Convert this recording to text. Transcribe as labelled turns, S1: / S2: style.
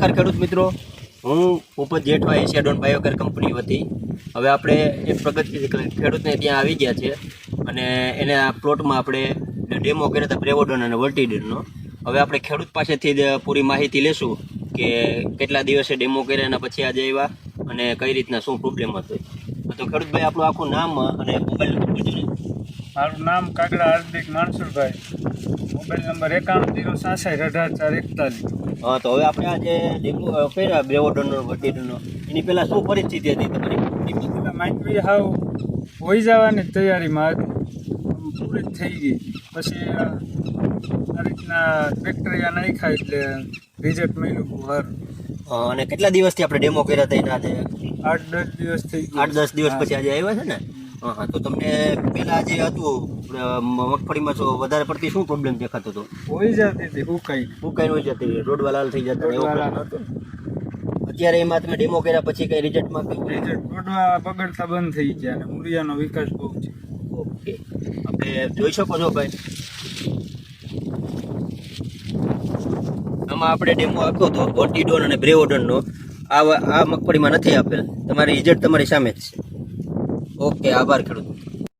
S1: નમસ્કાર ખેડૂત મિત્રો. હું ઉપજ જેઠવા એશિયાડોન બાયોકેર કંપની વતી. હવે આપણે એક પ્રગતિ ખેડૂતને ત્યાં આવી ગયા છે અને એને આ પ્લોટમાં આપણે ડેમો કર્યો હતા પ્રેવોડોન અને વર્ટીડનનો હવે આપણે ખેડૂત પાસેથી પૂરી માહિતી લેશું કે કેટલા દિવસે ડેમો કર્યા એના પછી આજે આવ્યા અને કઈ રીતના શું પ્રોબ્લેમ હતો. તો ખેડૂતભાઈ, આપણું આખું નામ અને મોબાઈલ નંબર.
S2: મારું નામ કાગડા હાર્દિક માનસુરભાઈ. મોબાઈલ નંબર એકાણું જીરો સાસઠ અઢાર ચાર એકતાલીસ.
S1: હા તો હવે આપણે આજે ડેમો કર્યા બ્રેવોડનનો વર્ટીડનનો એની પહેલાં શું પરિસ્થિતિ હતી તમારી?
S2: માંડવી હાવ હોઈ જવાની તૈયારીમાં પૂરી થઈ ગઈ. પછી આ રીતના બેક્ટેરિયા નાખ્યા એટલે રિઝલ્ટ મળ્યું
S1: બહાર અને કેટલા દિવસથી આપણે ડેમો કર્યા હતા એના
S2: આઠ દસ દિવસથી
S1: આઠ દસ દિવસ પછી આજે આવ્યા છે ને? હા હા તો તમને પેલા જે હતું મગફળીમાં તો વધારે પડતી શું પ્રોબ્લેમ દેખાતો હતો?
S2: હોઈ જતી હતી હુકાઈ.
S1: ફૂકાઈ હોય જતી રોડવા લાલ થઈ જતા એવો અત્યારે એમાં તમે ડેમો કર્યા પછી કઈ રિઝલ્ટમાં કઈ?
S2: રિઝલ્ટ રોડ બગડતા બંધ થઈ ગયા અને મૂળિયાનો વિકાસ બહુ છે.
S1: ઓકે. આપણે જોઈ શકો છો ભાઈ. આમાં આપણે ડેમો આપ્યો હતો ઓટીડોન અને બ્રેવોડોનનો આ આ મગફળીમાં નથી આપેલ. તમારી રિઝલ્ટ તમારી સામે જ છે. ઓકે આભાર ખેડૂત.